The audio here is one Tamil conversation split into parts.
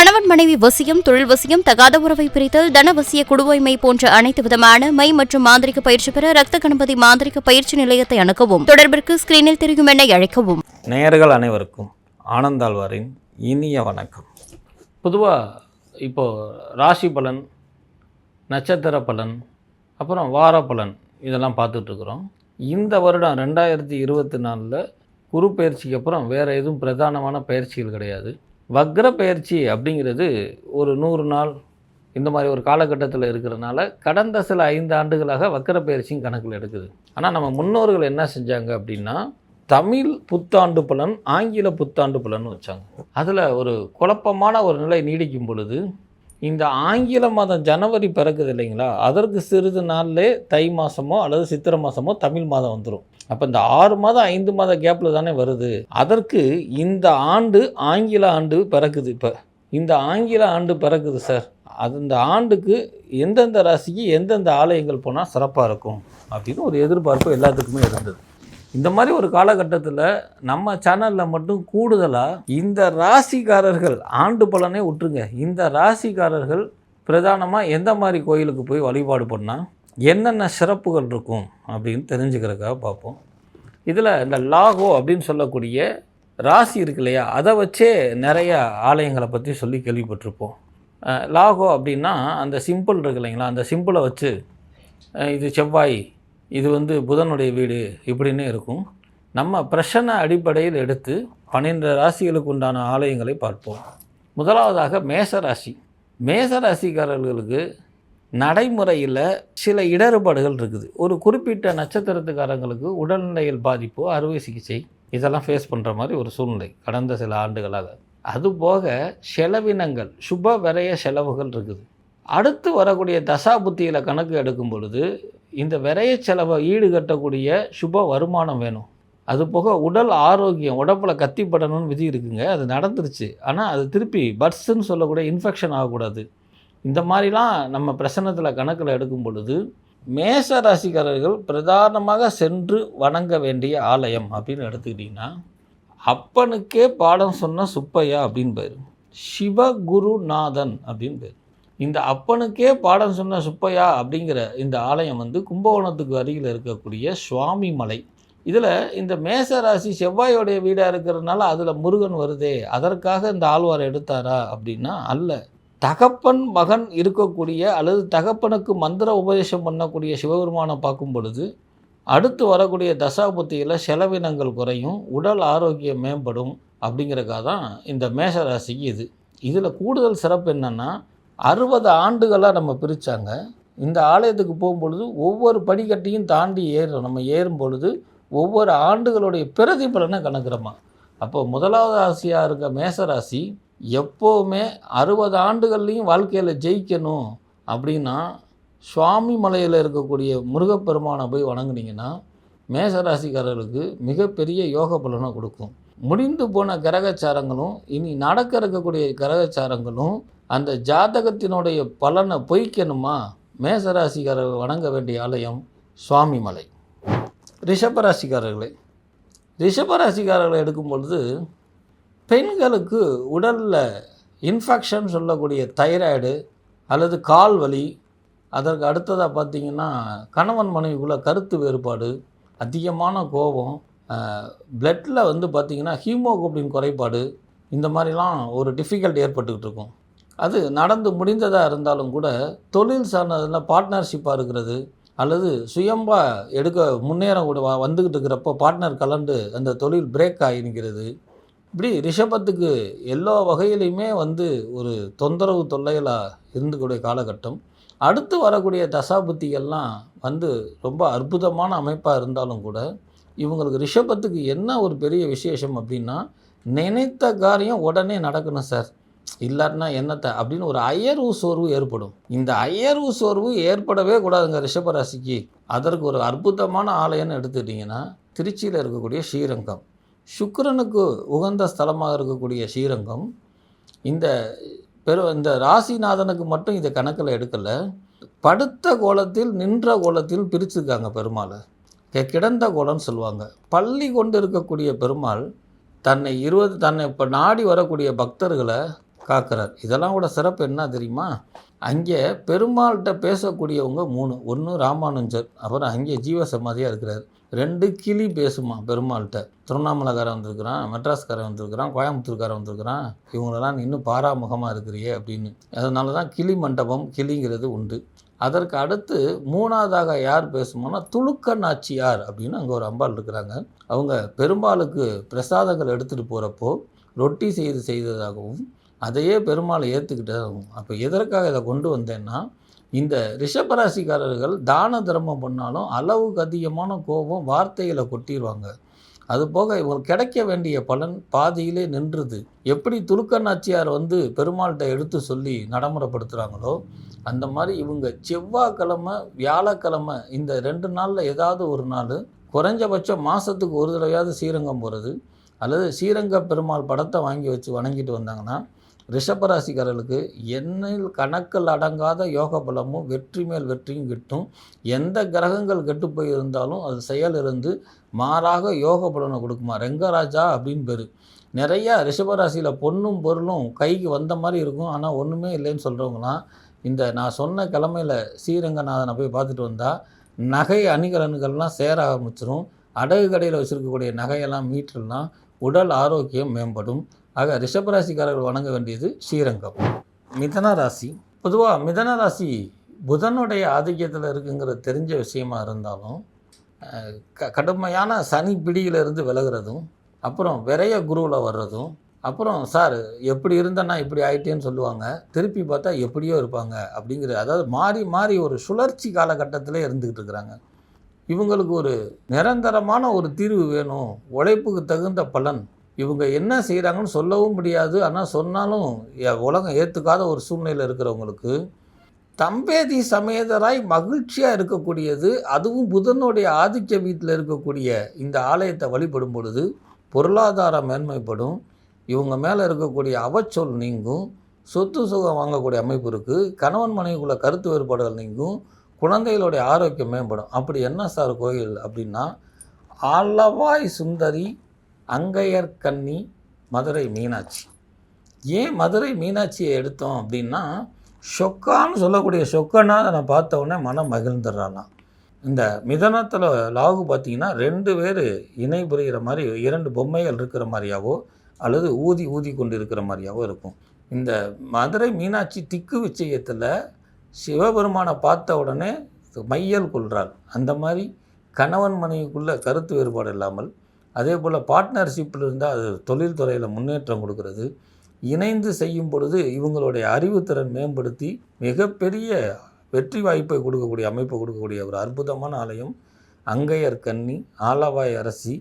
கணவன் மனைவி வசியம் தொழில் வசியம் தகாத உறவை பிரித்தல் தனவசிய குடுவைமை போன்ற அனைத்து விதமான மை மற்றும் மாந்திரிக பயிற்சி பெற ரத்த கணபதி மாந்திரிக பயிற்சி நிலையத்தை அணுகவும் தொடர்பிற்கு ஸ்கிரீனில் தெரியும் எண்ணை அழைக்கவும். நேயர்கள் அனைவருக்கும் ஆனந்தாழ்வாரின் இனிய வணக்கம். பொதுவாக இப்போது ராசி பலன் நட்சத்திர பலன் அப்புறம் வார பலன் இதெல்லாம் பார்த்துட்ருக்குறோம். இந்த வருடம் ரெண்டாயிரத்தி இருபத்தி நாலில் குரு பயிற்சிக்கு அப்புறம் வேறு எதுவும் பிரதானமான பயிற்சிகள் கிடையாது. வக்ர பயிற்சி அப்படிங்கிறது ஒரு நூறு நாள் இந்த மாதிரி ஒரு காலகட்டத்தில் இருக்கிறனால கடந்த சில ஐந்து ஆண்டுகளாக வக்கர பயிற்சியும் கணக்கில் எடுக்குது. ஆனால் நம்ம முன்னோர்கள் என்ன செஞ்சாங்க அப்படின்னா தமிழ் புத்தாண்டு பலன் ஆங்கில புத்தாண்டு பலன் வச்சாங்க. அதில் ஒரு குழப்பமான ஒரு நிலை நீடிக்கும் பொழுது இந்த ஆங்கில மாதம் ஜனவரி பிறக்குது இல்லைங்களா? அதற்கு சிறிது நாள்லே தை மாதமோ அல்லது சித்திரை மாதமோ தமிழ் மாதம் வந்துடும் அப்போ இந்த ஆறு மாதம் ஐந்து மாத கேப்பில் தானே வருது. அதற்கு இந்த ஆண்டு ஆங்கில ஆண்டு பிறக்குது இப்போ. இந்த ஆங்கில ஆண்டு பிறக்குது சார். அது இந்த ஆண்டுக்கு எந்தெந்த ராசிக்கு எந்தெந்த ஆலயங்கள் போனால் சிறப்பாக இருக்கும் அப்படின்னு ஒரு எதிர்பார்ப்பு எல்லாத்துக்குமே இருந்தது. இந்த மாதிரி ஒரு காலகட்டத்தில் நம்ம சேனலில் மட்டும் கூடுதலாக இந்த ராசிக்காரர்கள் ஆண்டு பலனே விட்டுருங்க இந்த ராசிக்காரர்கள் பிரதானமாக எந்த மாதிரி கோயிலுக்கு போய் வழிபாடு பண்ணால் என்னென்ன சிறப்புகள் இருக்கும் அப்படின்னு தெரிஞ்சுக்கிறதுக்காக பார்ப்போம். இதில் இந்த லாகோ அப்படின்னு சொல்லக்கூடிய ராசி இருக்கு இல்லையா? அதை வச்சே நிறைய ஆலயங்களை பற்றி சொல்லி கேள்விப்பட்டிருப்போம். லாகோ அப்படின்னா அந்த சிம்பிள் இருக்கு இல்லைங்களா? அந்த சிம்பிளை வச்சு இது செவ்வாய் இது வந்து புதனுடைய வீடு இப்படின்னு இருக்கும். நம்ம பிரசன்ன அடிப்படையில் எடுத்து பன்னிரெண்டு ராசிகளுக்கு உண்டான ஆலயங்களை பார்ப்போம். முதலாவதாக மேச ராசி மேச ராசிக்காரர்களுக்கு நடைமுறையில் சில இடர்பாடுகள் இருக்குது. ஒரு குறிப்பிட்ட நட்சத்திரத்துக்காரங்களுக்கு உடல்நிலையில் பாதிப்பு அறுவை சிகிச்சை இதெல்லாம் ஃபேஸ் பண்ணுற மாதிரி ஒரு சூழ்நிலை கடந்த சில ஆண்டுகளாக. அதுபோக செலவினங்கள் சுப விரய செலவுகள் இருக்குது. அடுத்து வரக்கூடிய தசாபுத்தியில் கணக்கு எடுக்கும் பொழுது இந்த விரைய செலவை ஈடுகட்டக்கூடிய சுப வருமானம் வேணும். அது போக உடல் ஆரோக்கியம் உடம்புல கத்திப்படணும்னு விதி இருக்குங்க. அது நடந்துருச்சு. ஆனால் அது திருப்பி பட்ஸுன்னு சொல்லக்கூடிய இன்ஃபெக்ஷன் ஆகக்கூடாது. இந்த மாதிரிலாம் நம்ம பிரசன்னத்தில் கணக்கில் எடுக்கும் பொழுது மேச ராசிக்காரர்கள் பிரதானமாக சென்று வணங்க வேண்டிய ஆலயம் அப்படின்னு எடுத்துக்கிட்டிங்கன்னா அப்பனுக்கே பாடம் சொன்ன சுப்பையா அப்படின்னு பேர். சிவகுருநாதன் அப்படின்னு பேர். இந்த அப்பனுக்கே பாடம் சொன்ன சுப்பையா அப்படிங்கிற இந்த ஆலயம் வந்து கும்பகோணத்துக்கு அருகில் இருக்கக்கூடிய சுவாமி மலை. இதில் இந்த மேச ராசி செவ்வாயோடைய வீடாக இருக்கிறதுனால அதில் முருகன் வருதே அதற்காக இந்த ஆழ்வார் எடுத்தாரா அப்படின்னா அல்ல. தகப்பன் மகன் இருக்கக்கூடிய அல்லது தகப்பனுக்கு மந்திர உபதேசம் பண்ணக்கூடிய சிவபெருமானை பார்க்கும் பொழுது அடுத்து வரக்கூடிய தசாபுத்தியில் செலவினங்கள் குறையும் உடல் ஆரோக்கியம் மேம்படும் அப்படிங்கிறக்காக தான் இந்த மேஷ ராசிக்கு இது. இதில் கூடுதல் சிறப்பு என்னென்னா அறுபது ஆண்டுகளாக நம்ம பிரித்தாங்க இந்த ஆலயத்துக்கு போகும்பொழுது ஒவ்வொரு படிக்கட்டையும் தாண்டி ஏறுறோம். நம்ம ஏறும் பொழுது ஒவ்வொரு ஆண்டுகளுடைய பிரதிபலனை கணக்கிறோமா அப்போ முதலாவது ராசியாக இருக்க மேசராசி எப்போவுமே அறுபது ஆண்டுகள்லையும் வாழ்க்கையில் ஜெயிக்கணும் அப்படின்னா சுவாமி மலையில் இருக்கக்கூடிய முருகப்பெருமானை போய் வணங்குனீங்கன்னா மேசராசிக்காரர்களுக்கு மிகப்பெரிய யோக பலனை கொடுக்கும். முடிந்து போன கிரகச்சாரங்களும் இனி நடக்க இருக்கக்கூடிய கிரகச்சாரங்களும் அந்த ஜாதகத்தினுடைய பலனை பொய்க்கணுமா? மேசராசிக்காரர்கள் வணங்க வேண்டிய ஆலயம் சுவாமி மலை. ரிஷபராசிக்காரர்களே ரிஷபராசிக்காரர்களை எடுக்கும் பொழுது பெண்களுக்கு உடலில் இன்ஃபெக்ஷன் சொல்லக்கூடிய தைராய்டு அல்லது கால் வலி அதற்கு அடுத்ததாக பார்த்தீங்கன்னா கணவன் மனைவிக்குள்ள கருத்து வேறுபாடு அதிகமான கோபம் பிளட்டில் வந்து பார்த்திங்கன்னா ஹீமோகுளோபின் குறைபாடு இந்த மாதிரிலாம் ஒரு டிஃபிகல்ட் ஏற்பட்டுக்கிட்டு இருக்கும். அது நடந்து முடிந்ததாக இருந்தாலும் கூட தொழில் சார்ந்ததில் பார்ட்னர்ஷிப்பாக இருக்கிறது அல்லது சுயம்பாக எடுக்க முன்னேற கூட வந்துக்கிட்டு இருக்கிறப்போ பார்ட்னர் கலந்து அந்த தொழில் பிரேக் ஆகி நிற்கிறது. இப்படி ரிஷபத்துக்கு எல்லா வகையிலையுமே வந்து ஒரு தொந்தரவு தொல்லைகளாக இருந்துக்கூடிய காலகட்டம். அடுத்து வரக்கூடிய தசாபுத்திகள்லாம் வந்து ரொம்ப அற்புதமான அமைப்பாக இருந்தாலும் கூட இவங்களுக்கு ரிஷபத்துக்கு என்ன ஒரு பெரிய விசேஷம் அப்படின்னா நினைத்த காரியம் உடனே நடக்கணும் சார். இல்லாட்டினா என்னத்தை? அப்படின்னு ஒரு அயர்வு சோர்வு ஏற்படும். இந்த அயர்வு சோர்வு ஏற்படவே கூடாதுங்க ரிஷபராசிக்கு அதற்கு ஒரு அற்புதமான ஆலயம்னு எடுத்துக்கிட்டிங்கன்னா திருச்சியில் இருக்கக்கூடிய ஸ்ரீரங்கம். சுக்கரனுக்கு உகந்த ஸ்தலமாக இருக்கக்கூடிய ஸ்ரீரங்கம் இந்த பெரு இந்த ராசிநாதனுக்கு மட்டும் இதை கணக்கில் எடுக்கலை. படுத்த கோலத்தில் நின்ற கோலத்தில் பிரிச்சுருக்காங்க பெருமாளை. கிடந்த கோலம்னு சொல்லுவாங்க. பள்ளி கொண்டு இருக்கக்கூடிய பெருமாள் தன்னை இருபது தன்னை இப்போ நாடி வரக்கூடிய பக்தர்களை காக்கிறார். இதெல்லாம் கூட சிறப்பு என்ன தெரியுமா? அங்கே பெருமாள்கிட்ட பேசக்கூடியவங்க மூணு. ஒன்று ராமானுஜர் அப்புறம் அங்கே ஜீவசமாதியாக இருக்கிறார். ரெண்டு கிளி பேசுமா பெருமாள்கிட்ட? திருவண்ணாமலைக்காரன் வந்திருக்கிறான் மெட்ராஸ்காரன் வந்திருக்கிறான் கோயம்புத்தூர்காரன் வந்திருக்கிறான். இவங்களெல்லாம் இன்னும் பாராமுகமாக இருக்கிறியே அப்படின்னு. அதனால தான் கிளி மண்டபம் கிளிங்கிறது உண்டு. அதற்கு அடுத்து மூணாவதாக யார் பேசுமோன்னா துளுக்க நாச்சியார் அப்படின்னு அங்கே ஒரு அம்பாள் இருக்கிறாங்க. அவங்க பெருமாளுக்கு பிரசாதங்கள் எடுத்துகிட்டு போகிறப்போ ரொட்டி செய்து செய்ததாகவும் அதையே பெருமாளை ஏற்றுக்கிட்டதாகவும் அப்போ எதற்காக இதை கொண்டு வந்தேன்னா இந்த ரிஷபராசிக்காரர்கள் தான தர்மம் பண்ணாலும் அளவுக்கு அதிகமான கோபம் வார்த்தைகளை கொட்டிடுவாங்க அதுபோக இவங்களுக்கு கிடைக்க வேண்டிய பலன் பாதியிலே நின்றுது. எப்படி துலுக்கநாச்சியார் வந்து பெருமாள்கிட்ட எடுத்து சொல்லி நடைமுறைப்படுத்துகிறாங்களோ அந்த மாதிரி இவங்க செவ்வாய்க்கிழமை வியாழக்கிழமை இந்த ரெண்டு நாளில் ஏதாவது ஒரு நாள் குறைஞ்சபட்சம் மாதத்துக்கு ஒரு தடவையாவது ஸ்ரீரங்கம் போகிறது அல்லது ஸ்ரீரங்க பெருமாள் படத்தை வாங்கி வச்சு வணங்கிட்டு வந்தாங்கன்னா ரிஷபராசிக்காரர்களுக்கு எண்ணில் கணக்கில் அடங்காத யோக பலமும் வெற்றி மேல் வெற்றியும் கிட்டும். எந்த கிரகங்கள் கெட்டு போயிருந்தாலும் அது செயல் இருந்து மாறாக யோக பலனை கொடுக்குமா? ரெங்கராஜா அப்படின்னு பேர். நிறையா ரிஷபராசியில் பொண்ணும் பொருளும் கைக்கு வந்த மாதிரி இருக்கும். ஆனால் ஒன்றுமே இல்லைன்னு சொல்கிறவங்களாம் இந்த நான் சொன்ன கிழமையில் ஸ்ரீரங்கநாதனை போய் பார்த்துட்டு வந்தால் நகை அணிகலன்கள்லாம் சேர ஆரம்பிச்சிரும். அடகு கடையில் வச்சுருக்கக்கூடிய நகையெல்லாம் மீட்டர்லாம் உடல் ஆரோக்கியம் மேம்படும். ஆக ரிஷபராசிக்காரர்கள் வணங்க வேண்டியது ஸ்ரீரங்கம். மிதன ராசி. பொதுவாக மிதன ராசி புதனுடைய ஆதிக்கத்தில் இருக்குங்கிறது தெரிஞ்ச விஷயமா இருந்தாலும் க கடுமையான சனி பிடியிலிருந்து விலகிறதும் அப்புறம் விரைய குருவில் வர்றதும் அப்புறம் சார் எப்படி இருந்தேன்னா இப்படி ஆயிட்டேன்னு சொல்லுவாங்க. திருப்பி பார்த்தா எப்படியோ இருப்பாங்க அப்படிங்கிற அதாவது மாறி மாறி ஒரு சுழற்சி காலகட்டத்திலே இருந்துக்கிட்டு இருக்கிறாங்க. இவங்களுக்கு ஒரு நிரந்தரமான ஒரு தீர்வு வேணும். உழைப்புக்கு தகுந்த பலன். இவங்க என்ன செய்கிறாங்கன்னு சொல்லவும் முடியாது. ஆனால் சொன்னாலும் உலகம் ஏற்றுக்காத ஒரு சூழ்நிலையில் இருக்கிறவங்களுக்கு தம்பேதி சமேதராய் மகிழ்ச்சியாக இருக்கக்கூடியது அதுவும் புதனுடைய ஆதிக்க வீட்டில் இருக்கக்கூடிய இந்த ஆலயத்தை வழிபடும் பொழுது பொருளாதார மேன்மைப்படும் இவங்க மேலே இருக்கக்கூடிய அவச்சொல் நீங்கும் சொத்து சுகம் வாங்கக்கூடிய அமைப்பு இருக்குது கணவன் மனைவிக்குள்ள கருத்து வேறுபாடுகள் நீங்கும் குழந்தைகளுடைய ஆரோக்கியம் மேம்படும். அப்படி என்ன சார் கோயில் அப்படின்னா ஆலவாய் சுந்தரி அங்கையர் கன்னி மதுரை மீனாட்சி. ஏன் மதுரை மீனாட்சியை எடுத்தோம் அப்படின்னா சொக்கான்னு சொல்லக்கூடிய ஷொக்கனா நான் பார்த்த உடனே மனம் மகிழ்ந்துடுறானா இந்த மிதனத்தில் லாகு பார்த்தீங்கன்னா ரெண்டு பேர் இணை புரிகிற மாதிரி இரண்டு பொம்மைகள் இருக்கிற மாதிரியாவோ அல்லது ஊதி ஊதி கொண்டு இருக்கிற மாதிரியாவோ இருக்கும். இந்த மதுரை மீனாட்சி திக்கு விச்சயத்தில் சிவபெருமானை பார்த்த உடனே மையல் கொள்கிறார் அந்த மாதிரி கணவன் மனைவிக்குள்ள கருத்து வேறுபாடு இல்லாமல் அதே போல் பார்ட்னர்ஷிப்பில் இருந்தால் அது தொழில்துறையில் முன்னேற்றம் கொடுக்கறது. இணைந்து செய்யும் பொழுது இவங்களுடைய அறிவுத்திறன் மேம்படுத்தி மிகப்பெரிய வெற்றி வாய்ப்பை கொடுக்கக்கூடிய அமைப்பை கொடுக்கக்கூடிய ஒரு அற்புதமான ஆலயம் அங்கையர் கன்னி ஆலவாய் அரசி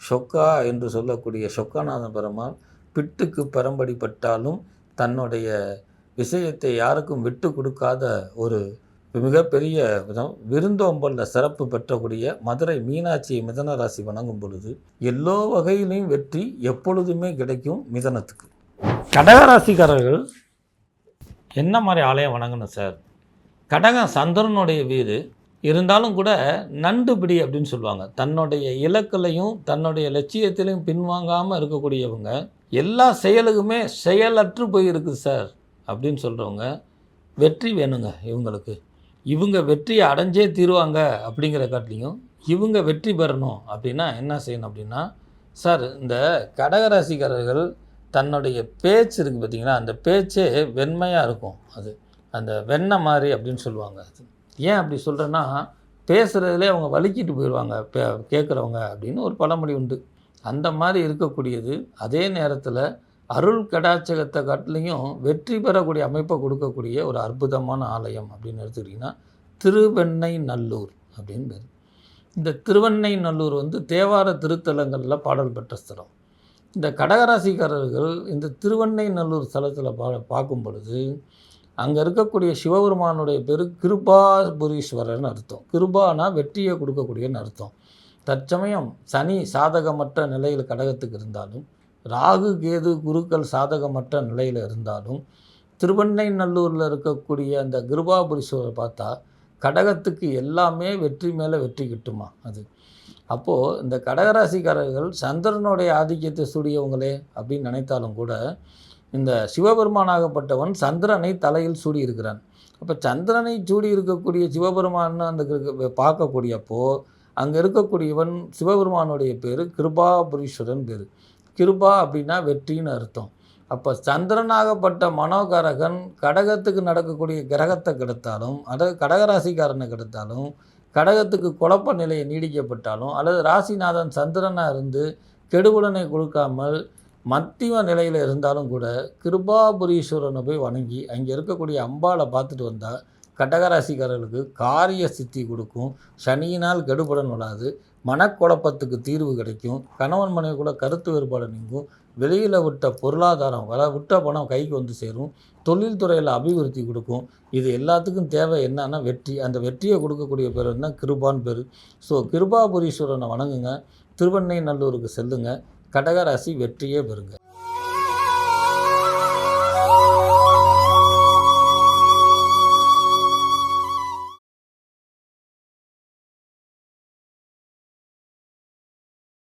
ஷொக்கா என்று சொல்லக்கூடிய ஷொக்காநாதன் பெருமாள் பிட்டுக்கு பரம்படி பட்டாலும் தன்னுடைய விஷயத்தை யாருக்கும் விட்டு கொடுக்காத ஒரு மிகப்பெரிய விதம் விருந்தோம்பலில் சிறப்பு பெற்றக்கூடிய மதுரை மீனாட்சி மிதன ராசி வணங்கும் பொழுது எல்லோ வகையிலையும் வெற்றி எப்பொழுதுமே கிடைக்கும் மிதனத்துக்கு. கடகராசிக்காரர்கள் என்ன மாதிரி ஆலயம் வணங்கணும் சார்? கடகம் சந்திரனுடைய வீடு. இருந்தாலும் கூட நண்டுபிடி அப்படின்னு சொல்லுவாங்க. தன்னுடைய இலக்குலையும் தன்னுடைய லட்சியத்திலையும் பின்வாங்காமல் இருக்கக்கூடியவங்க எல்லா செயலுக்குமே செயலற்று போயிருக்கு சார் அப்படின்னு சொல்கிறவங்க வெற்றி வேணுங்க இவங்களுக்கு. இவங்க வெற்றியை அடைஞ்சே தீருவாங்க அப்படிங்கிற காட்டிலையும் இவங்க வெற்றி பெறணும் அப்படின்னா என்ன செய்யணும் அப்படின்னா சார் இந்த கடகராசிக்காரர்கள் தன்னுடைய பேச்சு இருக்குது பார்த்தீங்கன்னா அந்த பேச்சே வெண்மையாக இருக்கும் அது. அந்த வெண்ணெய் மாதிரி அப்படின்னு சொல்லுவாங்க அது. ஏன் அப்படி சொல்கிறேன்னா பேசுகிறதுலே அவங்க வலிக்கிட்டு போயிடுவாங்க பே கேட்குறவங்க அப்படின்னு ஒரு பழமொழி உண்டு. அந்த மாதிரி இருக்கக்கூடியது அதே நேரத்தில் அருள் கடாச்சகத்தை காட்டிலையும் வெற்றி பெறக்கூடிய அமைப்பை கொடுக்கக்கூடிய ஒரு அற்புதமான ஆலயம் அப்படின்னு எடுத்துக்கிட்டிங்கன்னா திருவெண்ணை நல்லூர் அப்படின்னு பேர். இந்த திருவெண்ணை நல்லூர் வந்து தேவார திருத்தலங்களில் பாடல் பெற்ற ஸ்தலம். இந்த கடகராசிக்காரர்கள் இந்த திருவெண்ணை நல்லூர் ஸ்தலத்தில் பா பார்க்கும் பொழுது அங்கே இருக்கக்கூடிய சிவபெருமானுடைய பேர் கிருபாபுரீஸ்வரர்னு அர்த்தம். கிருபானா வெற்றியை கொடுக்கக்கூடியன்னு அர்த்தம். தற்சமயம் சனி சாதகமற்ற நிலையில் கடகத்துக்கு இருந்தாலும் ராகு கேது குருக்கள் சாதகமற்ற நிலையில் இருந்தாலும் திருவெண்ணைநல்லூரில் இருக்கக்கூடிய அந்த கிருபாபுரீஸ்வரர் பார்த்தா கடகத்துக்கு எல்லாமே வெற்றி மேலே வெற்றி கிட்டுமா அது? அப்போது இந்த கடகராசிக்காரர்கள் சந்திரனுடைய ஆதிக்கத்தை சூடியவங்களே அப்படின்னு நினைத்தாலும் கூட இந்த சிவபெருமானாகப்பட்டவன் சந்திரனை தலையில் சூடியிருக்கிறான். அப்போ சந்திரனை சூடி இருக்கக்கூடிய சிவபெருமான் அந்த பார்க்கக்கூடியப்போ அங்கே இருக்கக்கூடியவன் சிவபெருமானுடைய பேர் கிருபாபுரீஸ்வரன் பேர். கிருபா அப்படின்னா வெற்றின்னு அர்த்தம். அப்போ சந்திரனாகப்பட்ட மனோகரகன் கடகத்துக்கு நடக்கக்கூடிய கிரகத்தை கெடுத்தாலும் அதாவது கடகராசிக்காரனை கெடுத்தாலும் கடகத்துக்கு குழப்ப நிலையை நீடிக்கப்பட்டாலும் அல்லது ராசிநாதன் சந்திரனாக இருந்து கெடுபுடனை கொடுக்காமல் மத்திய நிலையில் இருந்தாலும் கூட கிருபாபுரீஸ்வரனை போய் வணங்கி அங்கே இருக்கக்கூடிய அம்பாளை பார்த்துட்டு வந்தால் கடகராசிக்காரர்களுக்கு காரிய சித்தி கொடுக்கும். சனியினால் கெடுபடன் வராது. மனக்குழப்பத்துக்கு தீர்வு கிடைக்கும். கணவன் மனைவிக்குள்ள கருத்து வேறுபாடு நீங்கும். வெளியில் விட்ட பொருளாதாரம் வர விட்ட பணம் கைக்கு வந்து சேரும். தொழில்துறையில் அபிவிருத்தி கொடுக்கும். இது எல்லாத்துக்கும் தேவை என்னன்னா வெற்றி. அந்த வெற்றியை கொடுக்கக்கூடிய பேர் தான் கிருபான் பேர். ஸோ கிருபாபுரீஸ்வரனை வணங்குங்க. திருவண்ணை நல்லூருக்கு செல்லுங்க. கடகராசி வெற்றியே பெறுங்க.